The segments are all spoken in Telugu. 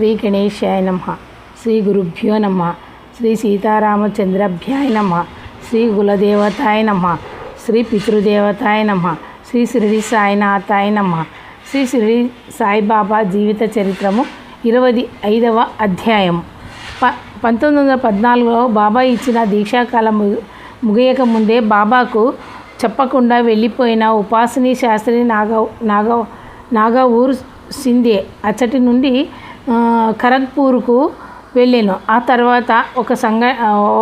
శ్రీ గణేశాయ నమ. శ్రీ గురుభ్యో నమ. శ్రీ సీతారామచంద్రభ్యాయ నమ. శ్రీ కులదేవతాయ నమ. శ్రీ పితృదేవతాయ నమ. శ్రీ శిరిడి సాయినాథాయ నమ. శ్రీ శిరిడి సాయిబాబా జీవిత చరిత్రము ఇరవై ఐదవ అధ్యాయం. ప పంతొమ్మిది వందల పద్నాలుగులో బాబా ఇచ్చిన దీక్షాకాలం ము- ముగియక ముందే బాబాకు చెప్పకుండా వెళ్ళిపోయిన ఉపాసని శాస్త్రి నాగ నాగ నాగవూరు సిందే అచ్చటి నుండి ఖరగ్పూర్కు వెళ్ళాను. ఆ తర్వాత ఒక సంఘ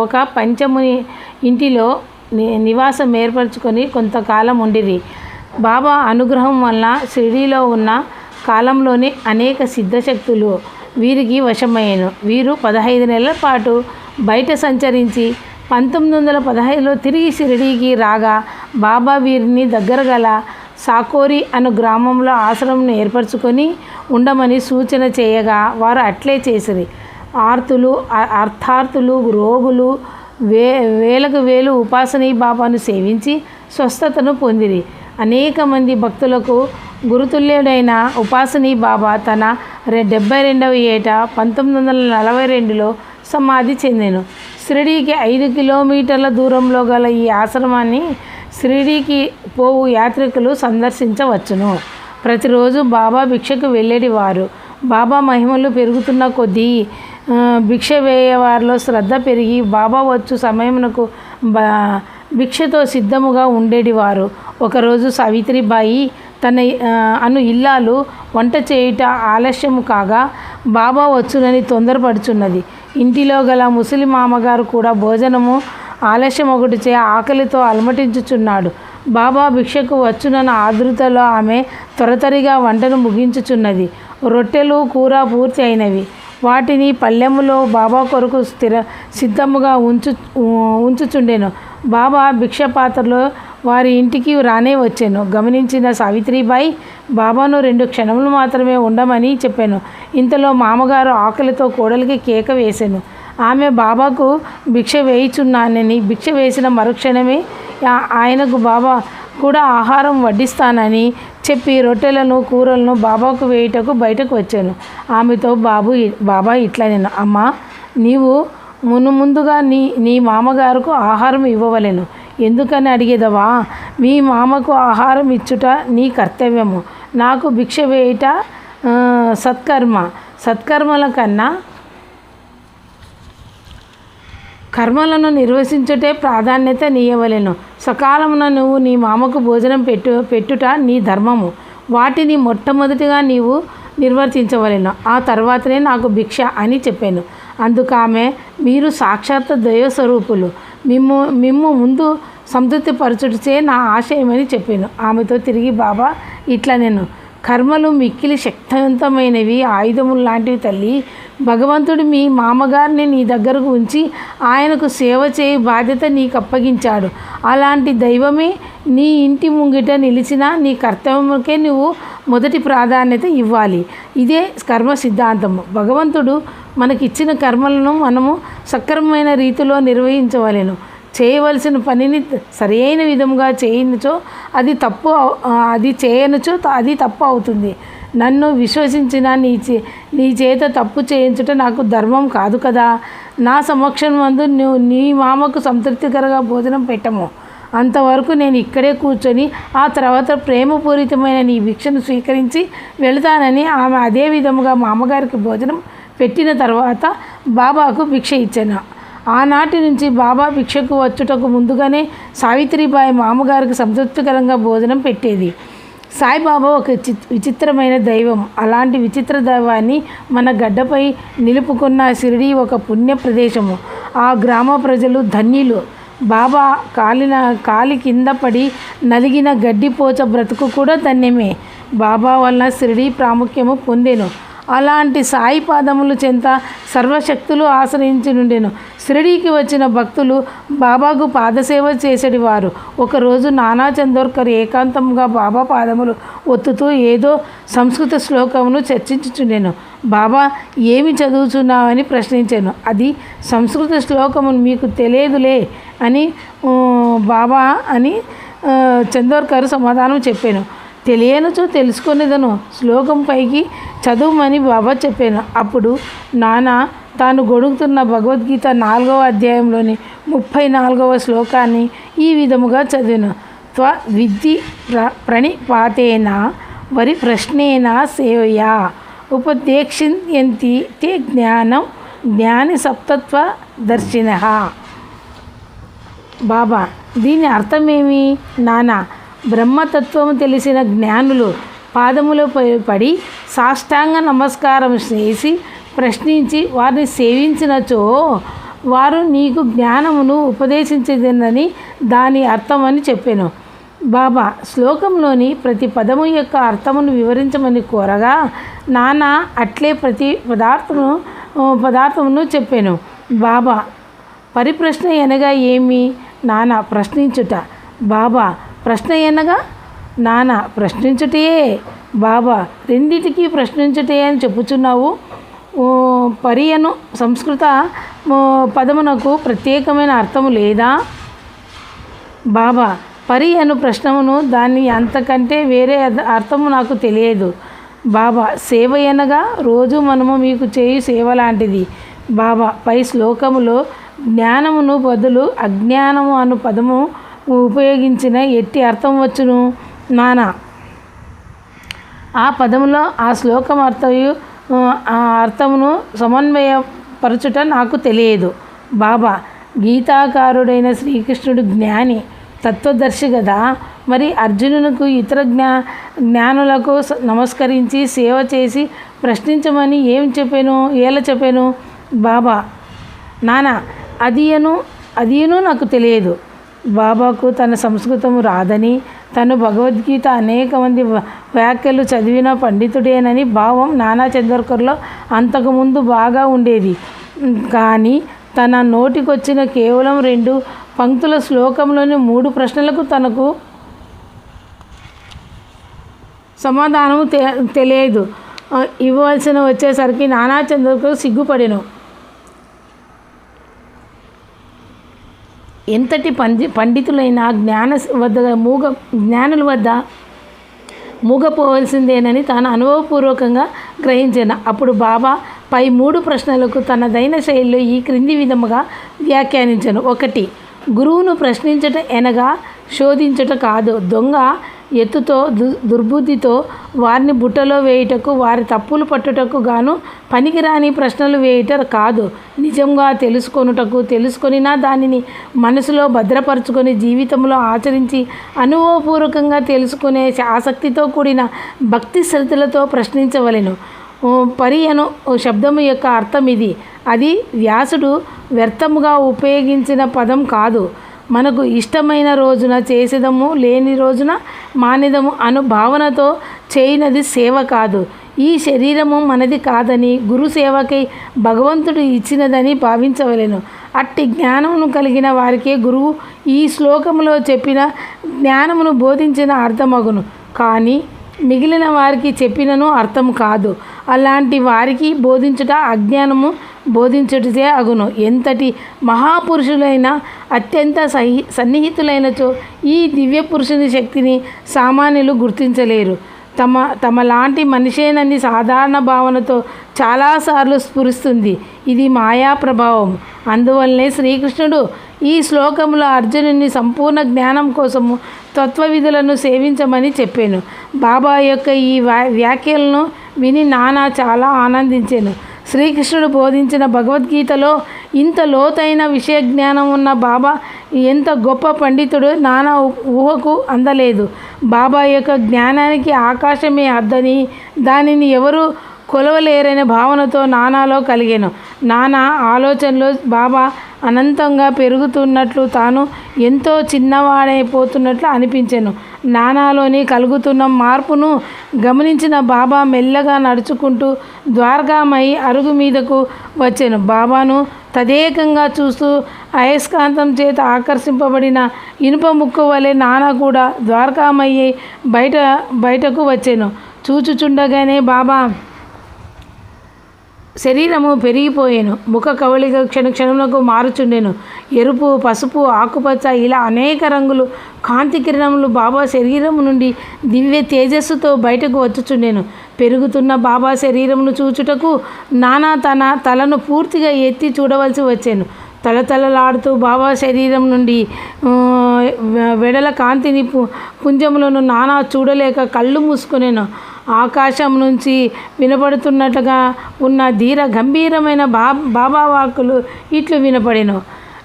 ఒక పంచముని ఇంటిలో ని నివాసం ఏర్పరచుకొని కొంతకాలం ఉండిరి. బాబా అనుగ్రహం వల్ల షిరిడీలో ఉన్న కాలంలోనే అనేక సిద్ధశక్తులు వీరికి వశమయ్యాను. వీరు పదహైదు నెలల పాటు బయట సంచరించి పంతొమ్మిది వందల పదహైదులో తిరిగి షిరిడీకి రాగా బాబా వీరిని దగ్గర గల సాకోరి అను గ్రామంలో ఆశ్రమం ఏర్పరచుకొని ఉండమని సూచన చేయగా వారు అట్లే చేసిరి. ఆర్తులు అర్థార్థులు రోగులు వే వేలకు వేలు ఉపాసనీ బాబాను సేవించి స్వస్థతను పొందిరి. అనేక మంది భక్తులకు గురుతుల్యుడైన ఉపాసనీ బాబా తన రె డెబ్బై రెండవ ఏట పంతొమ్మిది వందల నలభై రెండులో సమాధి చెందాను. షిరిడీకి ఐదు కిలోమీటర్ల దూరంలో గల ఈ ఆశ్రమాన్ని షిరిడీకి పోవు యాత్రికులు సందర్శించవచ్చును. ప్రతిరోజు బాబా భిక్షకు వెళ్ళేటివారు. బాబా మహిమలు పెరుగుతున్న కొద్దీ భిక్ష వేయవారిలో శ్రద్ధ పెరిగి బాబా వచ్చు సమయమునకు భిక్షతో సిద్ధముగా ఉండేటివారు. ఒకరోజు సావిత్రిబాయి తన అను ఇల్లాలు వంట చేయుట ఆలస్యము కాగా బాబా వచ్చునని తొందరపడుచున్నది. ఇంటిలో గల ముసలి మామగారు కూడా భోజనము ఆలస్యం ఒకటి చే ఆకలితో అలమటించుచున్నాడు. బాబా భిక్షకు వచ్చునన్న ఆదృతలో ఆమె త్వరతరిగా వంటను ముగించుచున్నది. రొట్టెలు కూర పూర్తి అయినవి. వాటిని పల్లెములో బాబా కొరకు స్థిర సిద్ధముగా ఉంచు ఉంచుచుండెను. బాబా భిక్ష పాత్రలో వారి ఇంటికి రానే వచ్చాను. గమనించిన సావిత్రిబాయి బాబాను రెండు క్షణములు మాత్రమే ఉండమని చెప్పాను. ఇంతలో మామగారు ఆకలితో కోడలికి కేక వేశాను ఆమె బాబాకు భిక్ష వేయిచున్నానని భిక్ష వేసిన మరుక్షణమే ఆయనకు బాబా కూడా ఆహారం వడ్డిస్తానని చెప్పి రొట్టెలను కూరలను బాబాకు వేయుటకు బయటకు వచ్చాను. ఆమెతో బాబు బాబా ఇట్లా నేను అమ్మా నీవు మును ముందుగా నీ నీ మామగారుకు ఆహారం ఇవ్వవలెను. ఎందుకని అడిగేదవా మీ మామకు ఆహారం ఇచ్చుట నీ కర్తవ్యము. నాకు భిక్ష వేయుట సత్కర్మ. సత్కర్మల కన్నా కర్మలను నిర్వచించుటే ప్రాధాన్యత నీయవలెను. సకాలమున నువ్వు నీ మామకు భోజనం పెట్టు పెట్టుట నీ ధర్మము. వాటిని మొట్టమొదటిగా నీవు నిర్వర్తించవలెను. ఆ తర్వాతనే నాకు భిక్ష అని చెప్పాను. అందుకు ఆమె మీరు సాక్షాత్ దైవస్వరూపులు. మిమ్ము మిమ్ము ముందు సంతృప్తిపరచుటచే నా ఆశయమని చెప్పాను. ఆమెతో తిరిగి బాబా ఇట్లా నేను కర్మలు మిక్కిలి శక్తివంతమైనవి. ఆయుధములు లాంటివి తల్లి. భగవంతుడు మీ మామగారిని నీ దగ్గరకు ఉంచి ఆయనకు సేవ చేయి బాధ్యత నీకు అప్పగించాడు. అలాంటి దైవమే నీ ఇంటి ముంగిట నిలిచిన నీ కర్తవ్యముకే నువ్వు మొదటి ప్రాధాన్యత ఇవ్వాలి. ఇదే కర్మ సిద్ధాంతము. భగవంతుడు మనకిచ్చిన కర్మలను మనము సక్రమమైన రీతిలో నిర్వహించవలెను. చేయవలసిన పనిని సరైన విధముగా చేయనుచో అది తప్పు అది చేయనుచో అది తప్పు అవుతుంది. నన్ను విశ్వసించిన నీ చే నీ చేత తప్పు చేయించుట నాకు ధర్మం కాదు కదా. నా సమక్షం మందు నువ్వు నీ మామకు సంతృప్తికరంగా భోజనం పెట్టము. అంతవరకు నేను ఇక్కడే కూర్చొని ఆ తర్వాత ప్రేమపూరితమైన నీ భిక్షను స్వీకరించి వెళతానని ఆమె అదే విధముగా మామగారికి భోజనం పెట్టిన తర్వాత బాబాకు భిక్ష ఇచ్చాను. ఆనాటి నుంచి బాబా భిక్షకు వచ్చుటకు ముందుగానే సావిత్రిబాయి మామగారికి సంతృప్తికరంగా భోజనం పెట్టేది. సాయిబాబా ఒక విచిత్రమైన దైవం. అలాంటి విచిత్ర దైవాన్ని మన గడ్డపై నిలుపుకున్న షిరిడి ఒక పుణ్య ప్రదేశము. ఆ గ్రామ ప్రజలు ధన్యులు. బాబా కాలిన కాలి కింద పడి నలిగిన గడ్డిపోచ బ్రతుకు కూడా ధన్యమే. బాబా వల్ల షిరిడి ప్రాముఖ్యము పొందెను. అలాంటి సాయి పాదములు చెంత సర్వశక్తులు ఆశ్రయించి నుండెను షిరిడీకి వచ్చిన భక్తులు బాబాకు పాదసేవ చేసేటివారు. ఒకరోజు నానా చందోర్కర్ ఏకాంతంగా బాబా పాదములు ఒత్తుతూ ఏదో సంస్కృత శ్లోకమును చర్చించుచుండెను. బాబా ఏమి చదువుచున్నావని ప్రశ్నించాను. అది సంస్కృత శ్లోకము మీకు తెలియదులే అని బాబా అని చందోర్కర్ సమాధానం చెప్పాను. తెలియనుచో తెలుసుకునేదను. శ్లోకం పైకి చదువుమని బాబా చెప్పాను. అప్పుడు నాన్న తాను గొడుగుతున్న భగవద్గీత నాలుగవ అధ్యాయంలోని ముప్పై నాలుగవ శ్లోకాన్ని ఈ విధముగా చదివాను. త్వ విద్ధి ప్ర ప్రణిపాతేన వరి ప్రశ్నేన సేవయా ఉపదేక్షింతి తే జ్ఞానం జ్ఞాని సప్తత్వ దర్శిన. బాబా దీని అర్థమేమి? నానా బ్రహ్మతత్వము తెలిసిన జ్ఞానులు పాదములపై పడి సాష్టాంగ నమస్కారం చేసి ప్రశ్నించి వారిని సేవించినచో వారు నీకు జ్ఞానమును ఉపదేశించదని దాని అర్థమని చెప్పాను. బాబా శ్లోకంలోని ప్రతి పదము యొక్క అర్థమును వివరించమని కోరగా నాన్న అట్లే ప్రతి పదార్థమును పదార్థమును చెప్పాను. బాబా పరిప్రశ్న అనగా ఏమి? నాన్న ప్రశ్నించుట. బాబా ప్రశ్న ఏనగా? నాన్న ప్రశ్నించుటయే. బాబా రెండిటికి ప్రశ్నించుటే అని చెప్పుచున్నావు. పరియను పరి అను సంస్కృత పదమునకు ప్రత్యేకమైన అర్థము లేదా? బాబా పరి అను ప్రశ్నమును దాన్ని అంతకంటే వేరే అర్థము నాకు తెలియదు. బాబా సేవ అనగా రోజు మనము మీకు చేయు సేవ లాంటిది. బాబా పై శ్లోకములో జ్ఞానమును బదులు అజ్ఞానము అను పదము ఉపయోగించిన ఎట్టి అర్థం వచ్చును నానా? ఆ పదంలో ఆ శ్లోకం అర్థయు ఆ అర్థమును సమన్వయపరచుట నాకు తెలియదు. బాబా గీతాకారుడైన శ్రీకృష్ణుడు జ్ఞాని తత్వదర్శి కదా మరి అర్జునునకు ఇతర జ్ఞా జ్ఞానులకు నమస్కరించి సేవ చేసి ప్రశ్నించమని ఏం చెప్పాను ఎలా చెప్పాను? బాబా నానా అదియను అదియను నాకు తెలియదు. బాబాకు తన సంస్కృతం రాదని తను భగవద్గీత అనేక మంది వ- వ్యాఖ్యలు చదివిన పండితుడేనని భావం నానా చంద్రకర్లో అంతకుముందు బాగా ఉండేది. కానీ తన నోటికొచ్చిన కేవలం రెండు పంక్తుల శ్లోకంలోని మూడు ప్రశ్నలకు తనకు సమాధానం తె తెలియదు. ఇవ్వవలసిన వచ్చేసరికి నానా చంద్రకు సిగ్గుపడెను. ఎంతటి పండి పండితులైన జ్ఞాన వద్ద మూగ జ్ఞానుల వద్ద మూగపోవలసిందేనని తాను అనుభవపూర్వకంగా గ్రహించాను. అప్పుడు బాబా పై మూడు ప్రశ్నలకు తనదైన శైలిలో ఈ క్రింది విధముగా వ్యాఖ్యానించాను. ఒకటి గురువును ప్రశ్నించట ఎనగా శోధించట కాదు. దొంగ ఎత్తుతో దు దుర్బుద్ధితో వారిని బుట్టలో వేయుటకు వారి తప్పులు పట్టుటకు గాను పనికిరాని ప్రశ్నలు వేయుట కాదు. నిజంగా తెలుసుకొనుటకు తెలుసుకొనినా దానిని మనసులో భద్రపరుచుకొని జీవితంలో ఆచరించి అనుభవపూర్వకంగా తెలుసుకునే ఆసక్తితో కూడిన భక్తి శ్రద్ధలతో ప్రశ్నించవలెను. పరి అను శబ్దము యొక్క అర్థం ఇది. అది వ్యాసుడు వ్యర్థముగా ఉపయోగించిన పదం కాదు. మనకు ఇష్టమైన రోజున చేసేదము లేని రోజున మానేదము అను భావనతో చేయనది సేవ కాదు. ఈ శరీరము మనది కాదని గురు సేవకై భగవంతుడు ఇచ్చినదని భావించవలేను. అట్టి జ్ఞానమును కలిగిన వారికే గురువు ఈ శ్లోకములో చెప్పిన జ్ఞానమును బోధించిన అర్థమగును. కానీ మిగిలిన వారికి చెప్పినను అర్థం కాదు. అలాంటి వారికి బోధించుట అజ్ఞానము బోధించుటచే అగును. ఎంతటి మహాపురుషులైన అత్యంత సహి సన్నిహితులైనచో ఈ దివ్య పురుషుని శక్తిని సామాన్యులు గుర్తించలేరు. తమ తమలాంటి మనిషేనని సాధారణ భావనతో చాలాసార్లు స్ఫురిస్తుంది. ఇది మాయా ప్రభావం. అందువల్లనే శ్రీకృష్ణుడు ఈ శ్లోకంలో అర్జునుని సంపూర్ణ జ్ఞానం కోసము తత్వ విధులను సేవించమని చెప్పాను. బాబా యొక్క ఈ వ్యా- వ్యాఖ్యలను విని నానా చాలా ఆనందించాను. శ్రీకృష్ణుడు బోధించిన భగవద్గీతలో ఇంత లోతైన విషయ జ్ఞానం ఉన్న బాబా ఎంత గొప్ప పండితుడు నానా ఊహకు అందలేదు. బాబా యొక్క జ్ఞానానికి ఆకాశమే అద్దని దానిని ఎవరు కొలవలేరనే భావనతో నానాలో కలిగాను. నానా ఆలోచనలో బాబా అనంతంగా పెరుగుతున్నట్లు తాను ఎంతో చిన్నవాడైపోతున్నట్లు అనిపించాను. నానాలోని కలుగుతున్న మార్పును గమనించిన బాబా మెల్లగా నడుచుకుంటూ ద్వారకామై అరుగు మీదకు వచ్చాను. బాబాను తదేకంగా చూస్తూ అయస్కాంతం చేత ఆకర్షింపబడిన ఇనుప ముక్కు వలె నానా కూడా ద్వారకామయ్యి బయట బయటకు వచ్చాను. చూచుచుండగానే బాబా శరీరము పెరిగిపోయాను. ముఖ కవళిక క్షణ క్షణములకు మారుచుండెను. ఎరుపు పసుపు ఆకుపచ్చ ఇలా అనేక రంగులు కాంతి కిరణములు బాబా శరీరం నుండి దివ్య తేజస్సుతో బయటకు వచ్చుచుండెను. పెరుగుతున్న బాబా శరీరమును చూచుటకు నానా తన తలను పూర్తిగా ఎత్తి చూడవలసి వచ్చాను. తలతలలాడుతూ బాబా శరీరం నుండి వెడల కాంతిని పు పుంజములను నానా చూడలేక కళ్ళు మూసుకునేను. ఆకాశం నుంచి వినపడుతున్నట్టుగా ఉన్న ధీర గంభీరమైన బా బాబా వాక్కులు ఇట్లు వినపడెను.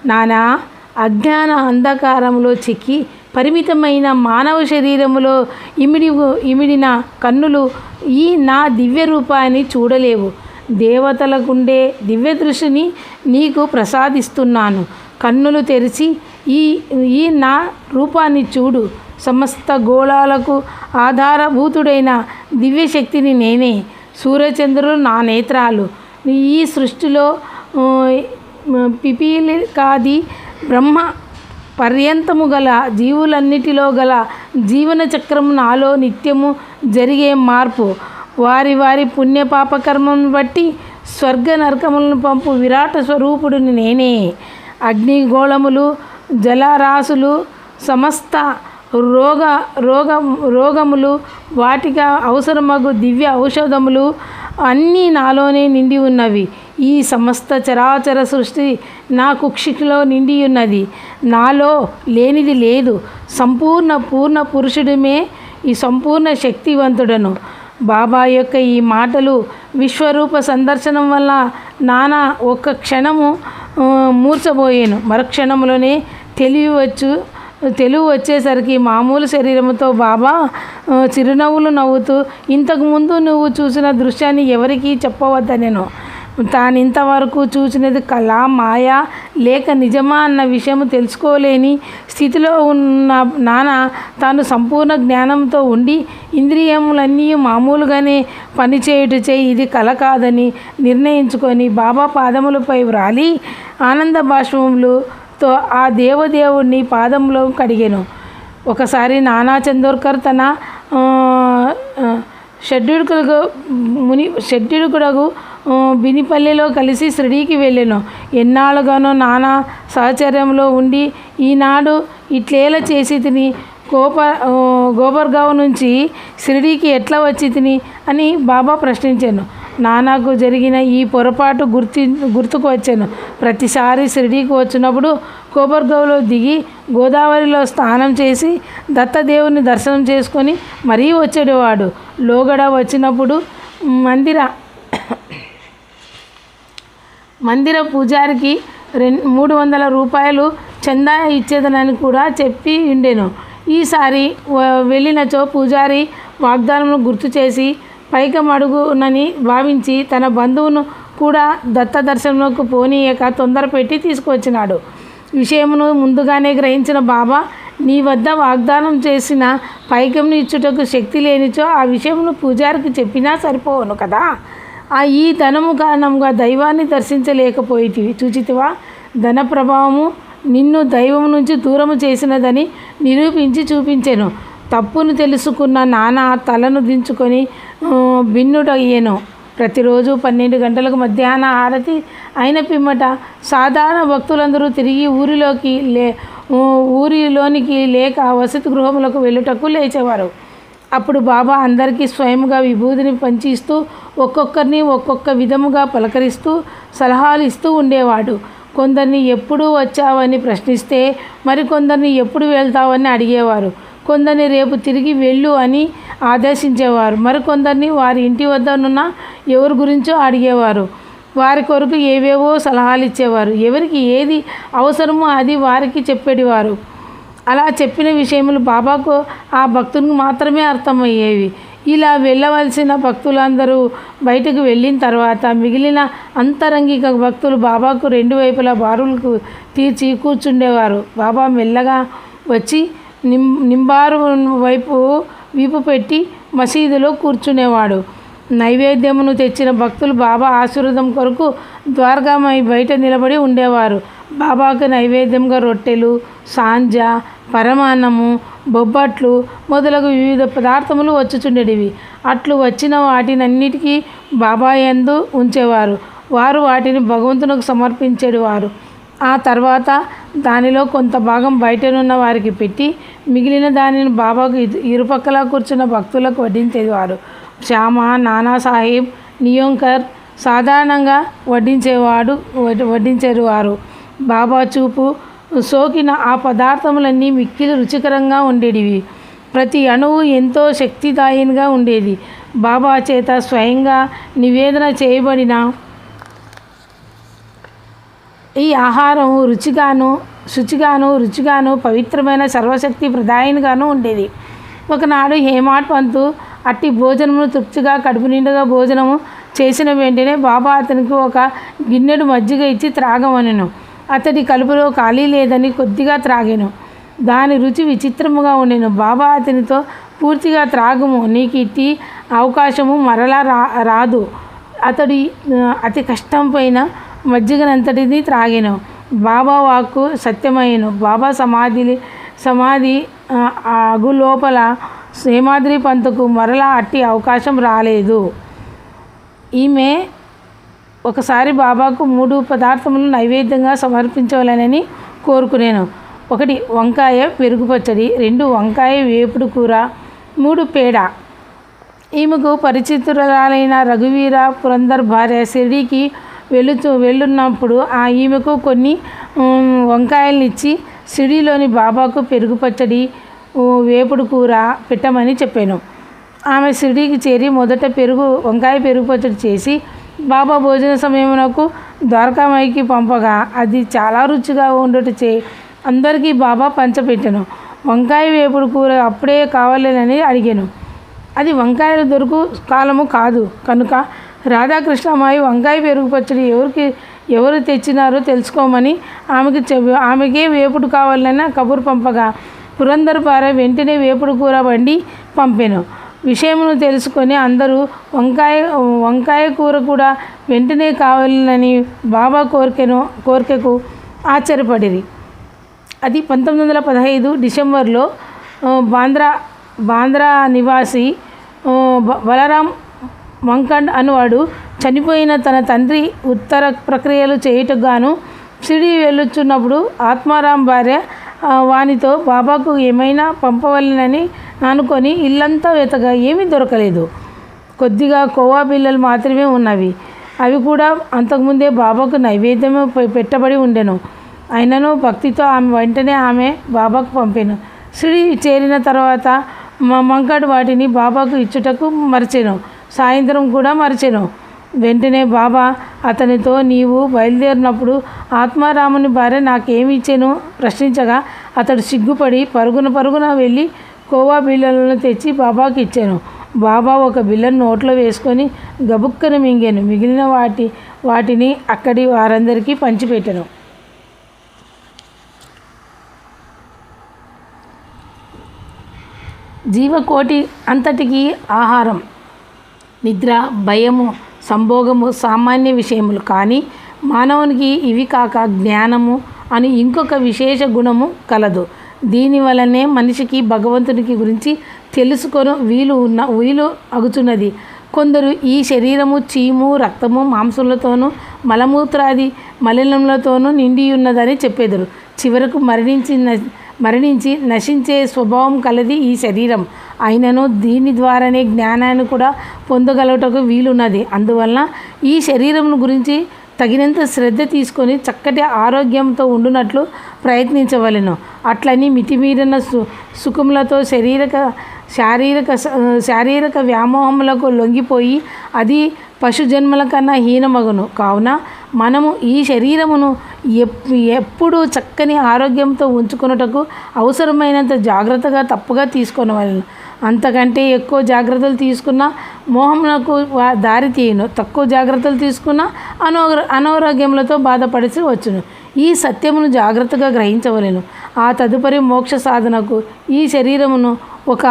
నానా అజ్ఞాన అంధకారంలో చిక్కి పరిమితమైన మానవ శరీరములో ఇమిడి ఇమిడిన కన్నులు ఈ నా దివ్య రూపాన్ని చూడలేవు. దేవతలకుండే దివ్య దృష్టిని నీకు ప్రసాదిస్తున్నాను. కన్నులు తెరిచి ఈ ఈ నా రూపాన్ని చూడు. సమస్త గోళాలకు ఆధారభూతుడైన దివ్యశక్తిని నేనే. సూర్యచంద్రులు నా నేత్రాలు. ఈ సృష్టిలో పిపీలికాది బ్రహ్మ పర్యంతము గల జీవులన్నిటిలో గల జీవన చక్రము నాలో నిత్యము జరిగే మార్పు. వారి వారి పుణ్యపాపకర్మను బట్టి స్వర్గ నరకములను పంపు విరాట స్వరూపుడిని నేనే. అగ్నిగోళములు జలరాశులు సమస్త రోగ రోగ రోగములు వాటికి అవసరమగు దివ్య ఔషధములు అన్నీ నాలోనే నిండి ఉన్నవి. ఈ సమస్త చరాచర సృష్టి నా కుక్షిలో నిండి ఉన్నది. నాలో లేనిది లేదు. సంపూర్ణ పూర్ణ పురుషుడమే ఈ సంపూర్ణ శక్తివంతుడను. బాబా యొక్క ఈ మాటలు విశ్వరూప సందర్శనం వల్ల నానా ఒక్క క్షణము మూర్చబోయాను. మరుక్షణంలోనే తెలివి వచ్చు తెలుగు వచ్చేసరికి మామూలు శరీరంతో బాబా చిరునవ్వులు నవ్వుతూ ఇంతకుముందు నువ్వు చూసిన దృశ్యాన్ని ఎవరికీ చెప్పవద్దనెను తాను ఇంతవరకు చూసినది కళ మాయ లేక నిజమా అన్న విషయం తెలుసుకోలేని స్థితిలో ఉన్న నాన్న తాను సంపూర్ణ జ్ఞానంతో ఉండి ఇంద్రియములన్నీ మామూలుగానే పనిచేయుటచే ఇది కళ కాదని నిర్ణయించుకొని బాబా పాదములపై వ్రాలి. ఆనంద బాష్పములతో ఆ దేవదేవుడిని పాదంలో కడిగాను. ఒకసారి నానా చందోర్కర్ తన షడ్యుడుకులకు ముని షడ్యుడుకుడకు బినిపల్లిలో కలిసి షిరిడీకి వెళ్ళాను. ఎన్నాళ్ళుగానో నానా సహచర్యంలో ఉండి ఈనాడు ఇట్లేలా చేసి తిని గోప గోబర్గావ్ నుంచి షిరిడీకి ఎట్లా వచ్చి తిని అని బాబా ప్రశ్నించాను. నానాకు జరిగిన ఈ పొరపాటు గుర్తి గుర్తుకు వచ్చాను ప్రతిసారి షిరిడీకి వచ్చినప్పుడు కోబర్గావ్లో దిగి గోదావరిలో స్నానం చేసి దత్తదేవుని దర్శనం చేసుకొని మరీ వచ్చేవాడు లోగడ వచ్చినప్పుడు మందిర మందిర పూజారికి రెండు మూడు వందల రూపాయలు చందా ఇచ్చేదనని కూడా చెప్పి ఉండెను. ఈసారి వెళ్ళినచో పూజారి వాగ్దానం గుర్తు చేసి పైకం అడుగునని భావించి తన బంధువును కూడా దత్త దర్శనంలోకి పోనీయక తొందర పెట్టి తీసుకువచ్చినాడు. విషయమును ముందుగానే గ్రహించిన బాబా నీ వద్ద వాగ్దానం చేసిన పైకంను ఇచ్చుటకు శక్తి లేనిచో ఆ విషయమును పూజారికి చెప్పినా సరిపోవును కదా? ఆ ఈ ధనము కారణంగా దైవాన్ని దర్శించలేకపోయితివి. చూచితివా? ధన ప్రభావము నిన్ను దైవం నుంచి దూరము చేసినదని నిరూపించి చూపించెను. తప్పును తెలుసుకున్న నాన్న తలను దించుకొని ఆ, ప్రతిరోజు పన్నెండు గంటలకు మధ్యాహ్న హారతి అయిన పిమ్మట సాధారణ భక్తులందరూ తిరిగి ఊరిలోకి లే ఊరిలోనికి లేక వసతి గృహములకు వెళ్ళుటకు లేచేవారు. అప్పుడు బాబా అందరికీ స్వయంగా విభూతిని పంచిస్తూ ఒక్కొక్కరిని ఒక్కొక్క విధముగా పలకరిస్తూ సలహాలు ఇస్తూ ఉండేవాడు. కొందరిని ఎప్పుడు వచ్చావని ప్రశ్నిస్తే మరికొందరిని ఎప్పుడు వెళ్తావని అడిగేవారు. కొందరిని రేపు తిరిగి వెళ్ళు అని ఆదేశించేవారు. మరికొందరిని వారి ఇంటి వద్దనున్న ఎవరి గురించో అడిగేవారు. వారి కొరకు ఏవేవో సలహాలు ఇచ్చేవారు. ఎవరికి ఏది అవసరమో అది వారికి చెప్పేటివారు. అలా చెప్పిన విషయములు బాబాకు ఆ భక్తునికి మాత్రమే అర్థమయ్యేవి. ఇలా వెళ్ళవలసిన భక్తులందరూ బయటకు వెళ్ళిన తర్వాత మిగిలిన అంతరంగిక భక్తులు బాబాకు రెండు వైపులా బారులకు తీర్చి కూర్చుండేవారు. బాబా మెల్లగా వచ్చి నిం నింబారు వైపు వీపు పెట్టి మసీదులో కూర్చునేవాడు. నైవేద్యమును తెచ్చిన భక్తులు బాబా ఆశీర్వాదం కొరకు ద్వారకామై బయట నిలబడి ఉండేవారు. బాబాకు నైవేద్యంగా రొట్టెలు సాంజ పరమాన్నము బొబ్బట్లు మొదలగు వివిధ పదార్థములు వచ్చుచుండేటివి. అట్లు వచ్చిన వాటినన్నిటికీ బాబా యందు ఉంచేవారు. వారు వాటిని భగవంతునికి సమర్పించేవారు ఆ తర్వాత దానిలో కొంత భాగం బయటనున్న వారికి పెట్టి మిగిలిన దానిని బాబాకు ఇరు- ఇరుపక్కల కూర్చున్న భక్తులకు వడ్డించేవారు శ్యామ నానాసాహెబ్ నియోంకర్ సాధారణంగా వడ్డించేవాడు వడ్- వడ్డించేవారు బాబా చూపు సోకిన ఆ పదార్థములన్నీ మిక్కిలి రుచికరంగా ఉండేటివి. ప్రతి అణువు ఎంతో శక్తిదాయినిగా ఉండేది. బాబా చేత స్వయంగా నివేదన చేయబడిన ఈ ఆహారం రుచిగాను శుచిగాను రుచిగాను పవిత్రమైన సర్వశక్తి ప్రదాయనిగాను ఉండేది. ఒకనాడు హేమాడ్ పంతు అట్టి భోజనమును తృప్తిగా కడుపు నిండుగా భోజనము చేసిన వెంటనే బాబా అతనికి ఒక గిన్నెడు మజ్జిగ ఇచ్చి త్రాగమనెను అతడి కలుపులో ఖాళీ లేదని కొద్దిగా త్రాగాను. దాని రుచి విచిత్రముగా ఉండెను. బాబా అతనితో పూర్తిగా త్రాగము. నీకు ఇట్టి అవకాశము మరలా రా రాదు. అతడి అతి కష్టం పైన మజ్జిగనంతటిని త్రాగాను. బాబా వాక్కు సత్యమయ్యను. బాబా సమాధి సమాధి అగులోపల సేమాద్రి హేమాద్రి పంతుకు మరలా అట్టి అవకాశం రాలేదు. ఈమె ఒకసారి బాబాకు మూడు పదార్థములు నైవేద్యంగా సమర్పించవాలని కోరుకునేను. ఒకటి వంకాయ పెరుగు పచ్చడి రెండు వంకాయ వేపుడు కూర మూడు పేడ. ఈమెకు పరిచితురాలైన రఘువీర పురందర్ భార్య షిరిడీకి వెళుతూ వెళ్ళున్నప్పుడు ఆ ఈమెకు కొన్ని వంకాయలను ఇచ్చి షిరిడీలోని బాబాకు పెరుగు పచ్చడి వేపుడు కూర పెట్టమని చెప్పాను. ఆమె షిరిడీకి చేరి మొదట పెరుగు వంకాయ పెరుగు పచ్చడి చేసి బాబా భోజన సమయమునకు ద్వారకామాయికి పంపగా అది చాలా రుచిగా ఉండట చే అందరికీ బాబా పంచపెట్టాను. వంకాయ వేపుడు కూర అప్పుడే కావాలని అడిగాను. అది వంకాయలు దొరుకు కాలము కాదు కనుక రాధాకృష్ణమాయి వంకాయ పెరుగు పచ్చడి ఎవరికి ఎవరు తెచ్చినారో తెలుసుకోమని ఆమెకి చెబు ఆమెకే వేపుడు కావాలన్నా కబురు పంపగా పురందర్ పార వెంటనే వేపుడు కూర వండి పంపాను. విషయమును తెలుసుకొని అందరూ వంకాయ వంకాయ కూర కూడా వెంటనే కావాలని బాబా కోరికను కోరికకు ఆశ్చర్యపడిరి. అది పంతొమ్మిది వందల పదహైదు డిసెంబర్లో బాంద్రా బాంద్రా నివాసి బ- బలరాం వంకండ్ అనువాడు చనిపోయిన తన తండ్రి ఉత్తర ప్రక్రియలు చేయుటకు గాను వెళ్ళొచ్చున్నప్పుడు ఆత్మారాం భార్య వానితో బాబాకు ఏమైనా పంపవలనని అనుకొని ఇల్లంతా వెతగా ఏమీ దొరకలేదు. కొద్దిగా కోవా బిళ్ళలు మాత్రమే ఉన్నవి. అవి కూడా అంతకుముందే బాబాకు నైవేద్యం పె- పెట్టబడి ఉండెను. అయినను భక్తితో ఆమె వెంటనే ఆమె బాబాకు పంపాను. షిరిడి చేరిన తర్వాత మా మంకడు వాటిని బాబాకు ఇచ్చుటకు మరిచెను. సాయంత్రం కూడా మరచెను. వెంటనే బాబా అతనితో నీవు బయలుదేరినప్పుడు ఆత్మారాముని భార్య నాకేమి ఇచ్చాను ప్రశ్నించగా అతడు సిగ్గుపడి పరుగున పరుగున వెళ్ళి కోవా బిళ్ళలను తెచ్చి బాబాకి ఇచ్చాను బాబా ఒక బిళ్ళను నోట్లో వేసుకొని గబుక్కను మింగాను. మిగిలిన వాటి వాటిని అక్కడి వారందరికీ పంచిపెట్టాను. జీవకోటి అంతటికి ఆహారం. నిద్ర భయము సంభోగము సామాన్య విషయములు కానీ మానవునికి ఇవి కాక జ్ఞానము అని ఇంకొక విశేష గుణము కలదు. దీనివలనే మనిషికి భగవంతునికి గురించి తెలుసుకొని వీలు ఉన్న వీలు అగుచున్నది. కొందరు ఈ శరీరము చీము రక్తము మాంసములతోనూ మలమూత్రాది మలినములతోనూ నిండి ఉన్నదని చెప్పేదరు. చివరకు మరణించిన మరణించి నశించే స్వభావం కలది ఈ శరీరం. అయినను దీని ద్వారానే జ్ఞానాన్ని కూడా పొందగలుగుటకు వీలున్నది. అందువలన ఈ శరీరం గురించి తగినంత శ్రద్ధ తీసుకొని చక్కటి ఆరోగ్యంతో ఉండునట్లు ప్రయత్నించవలెను. అట్లని మితిమీరిన సు సుఖములతో శరీరక శారీరక శారీరక వ్యామోహములకు లొంగిపోయి అది పశు జన్మల కన్నా హీనమగును. కావున మనము ఈ శరీరమును ఎప్పుడు చక్కని ఆరోగ్యంతో ఉంచుకొనుటకు అవసరమైనంత జాగ్రత్తగా తప్పుగా తీసుకొనవలెను అంతకంటే ఎక్కువ జాగ్రత్తలు తీసుకున్న మోహమునకు దారి తీయను. తక్కువ జాగ్రత్తలు తీసుకున్న అనో అనారోగ్యములతో బాధపడిసి వచ్చును. ఈ సత్యమును జాగ్రత్తగా గ్రహించవలెను. ఆ తదుపరి మోక్ష సాధనకు ఈ శరీరమును ఒక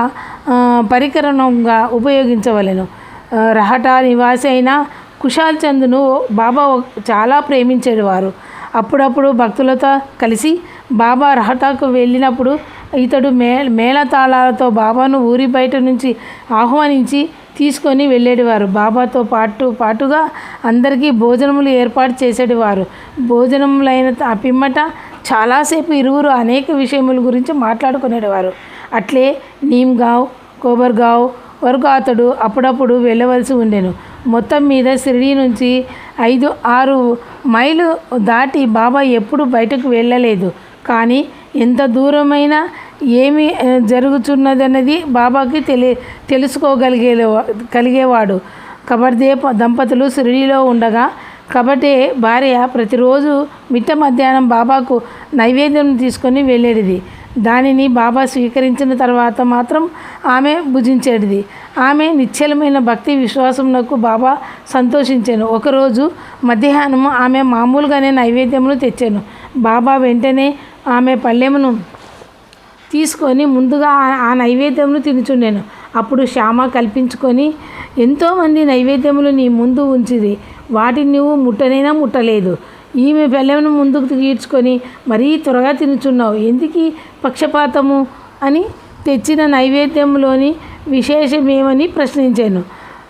పరికరణంగా ఉపయోగించవలెను. రహట నివాసి అయినా కుషాల్ చంద్ను బాబా చాలా ప్రేమించేవారు అప్పుడప్పుడు భక్తులతో కలిసి బాబా రహటాకు వెళ్ళినప్పుడు ఇతడు మే మేళతాళాలతో బాబాను ఊరి బయట నుంచి ఆహ్వానించి తీసుకొని వెళ్ళేటివారు బాబాతో పాటు పాటుగా అందరికీ భోజనములు ఏర్పాటు చేసేటివారు భోజనములైన ఆ పిమ్మట చాలాసేపు ఇరువురు అనేక విషయముల గురించి మాట్లాడుకునేవారు అట్లే నీమ్గావ్ కోబర్గావ్ వరకు అతడు అప్పుడప్పుడు వెళ్ళవలసి ఉండెను. మొత్తం మీద షిరిడి నుంచి ఐదు ఆరు మైలు దాటి బాబా ఎప్పుడు బయటకు వెళ్ళలేదు. కానీ ఎంత దూరమైనా ఏమి జరుగుతున్నదన్నది బాబాకి తెలి తెలుసుకోగలిగే కలిగేవాడు. కబర్దే దంపతులు షిరిడీలో ఉండగా కాబట్టి భార్య ప్రతిరోజు మిట్ట మధ్యాహ్నం బాబాకు నైవేద్యం తీసుకొని వెళ్ళేది. దానిని బాబా స్వీకరించిన తర్వాత మాత్రం ఆమె భుజించేటిది ఆమె నిశ్చలమైన భక్తి విశ్వాసమునకు బాబా సంతోషించాను. ఒకరోజు మధ్యాహ్నము ఆమె మామూలుగానే నైవేద్యమును తెచ్చాను. బాబా వెంటనే ఆమె పళ్ళెమును తీసుకొని ముందుగా ఆ- నైవేద్యమును తినుచుండెను. అప్పుడు శ్యామ కల్పించుకొని ఎంతోమంది నైవేద్యములు నీ ముందు ఉంచిది వాటిని నువ్వు ముట్టనైనా ముట్టలేదు. ఈమె బెల్లమును ముందుకు తీర్చుకొని మరీ త్వరగా తినుచున్నావు. ఎందుకు పక్షపాతము? అని తెచ్చిన నైవేద్యంలోని విశేషమేమని ప్రశ్నించాను.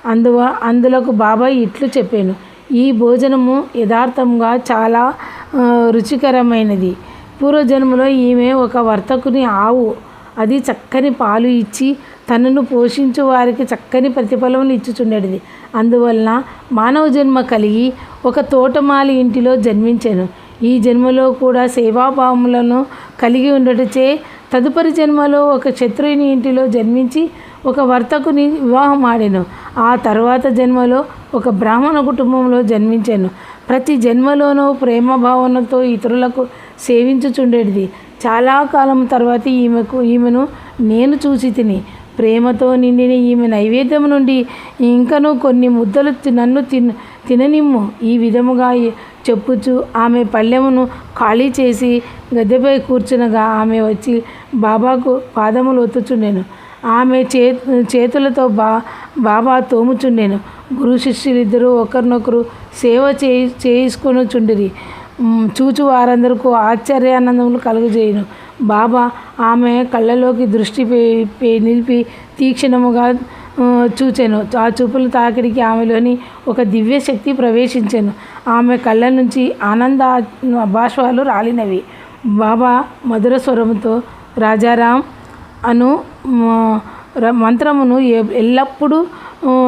అందువ అందులకు బాబాయ్ ఇట్లు చెప్పాను. ఈ భోజనము యథార్థంగా చాలా రుచికరమైనది. పూర్వజన్మలో ఈమె ఒక వర్తకుని ఆవు. అది చక్కని పాలు ఇచ్చి తనను పోషించు వారికి చక్కని ప్రతిఫలం ఇచ్చుచుండేది అందువలన మానవ జన్మ కలిగి ఒక తోటమాలి ఇంటిలో జన్మించాను. ఈ జన్మలో కూడా సేవాభావములను కలిగి ఉండటచే తదుపరి జన్మలో ఒక శత్రువుని ఇంటిలో జన్మించి ఒక వర్తకుని వివాహం ఆడాను ఆ తర్వాత జన్మలో ఒక బ్రాహ్మణ కుటుంబంలో జన్మించాను. ప్రతి జన్మలోనూ ప్రేమ భావనతో ఇతరులకు సేవించుచుండేది చాలా కాలం తర్వాత ఈమెకు ఈమెను నేను చూసి తిని ప్రేమతో నిండిన ఈమె నైవేద్యం నుండి ఇంకను కొన్ని ముద్దలు తి- నన్ను తిన తిననిమ్ము. ఈ విధముగా చెప్పుచు ఆమె పళ్ళెమును ఖాళీ చేసి గద్దెపై కూర్చునగా ఆమె వచ్చి బాబాకు పాదములు ఒత్తుచుండెను. ఆమె చే చేతులతో బా బాబా తోముచుండెను. గురు శిష్యులిద్దరూ ఒకరినొకరు సేవ చేయి చేసుకొనుచుండిరి మ్, చూచు వారందరికీ ఆశ్చర్యానందములు కలుగజేయను. బాబా ఆమె కళ్ళలోకి దృష్టి పే- పే- నిలిపి తీక్షణముగా చూచెను. ఆ చూపుల తాకిడికి ఆమెలోని ఒక దివ్యశక్తి ప్రవేశించెను. ఆమె కళ్ళ నుంచి ఆనంద భాష్వాలు రాలినవి. బాబా మధుర స్వరముతో రాజారాం అను మంత్రమును ఎ- ఎల్లప్పుడూ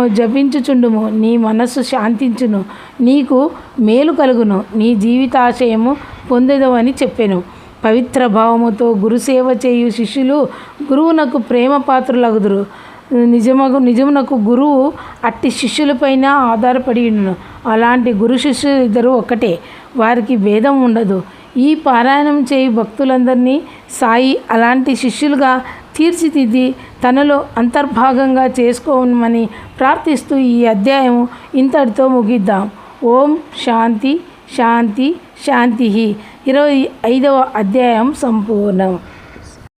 జపించుచుండుము. నీ మనస్సు శాంతించును. నీకు మేలు కలుగును. నీ జీవితాశయము పొందెదవని చెప్పెను. పవిత్ర భావముతో గురుసేవ చేయు శిష్యులు గురువునకు ప్రేమ పాత్రులగుదురు నిజమగు నిజమునకు గురువు అట్టి శిష్యులపైన ఆధారపడి అలాంటి గురు శిష్యులు ఇద్దరు ఒక్కటే. వారికి భేదం ఉండదు. ఈ పారాయణం చేయి భక్తులందరినీ సాయి అలాంటి శిష్యులుగా తీర్చిదిద్ది తనలో అంతర్భాగంగా చేసుకోమని ప్రార్థిస్తూ ఈ అధ్యాయం ఇంతటితో ముగిద్దాం. ఓం శాంతి శాంతి శాంతి. ఇరవై ఐదవ అధ్యాయం సంపూర్ణం.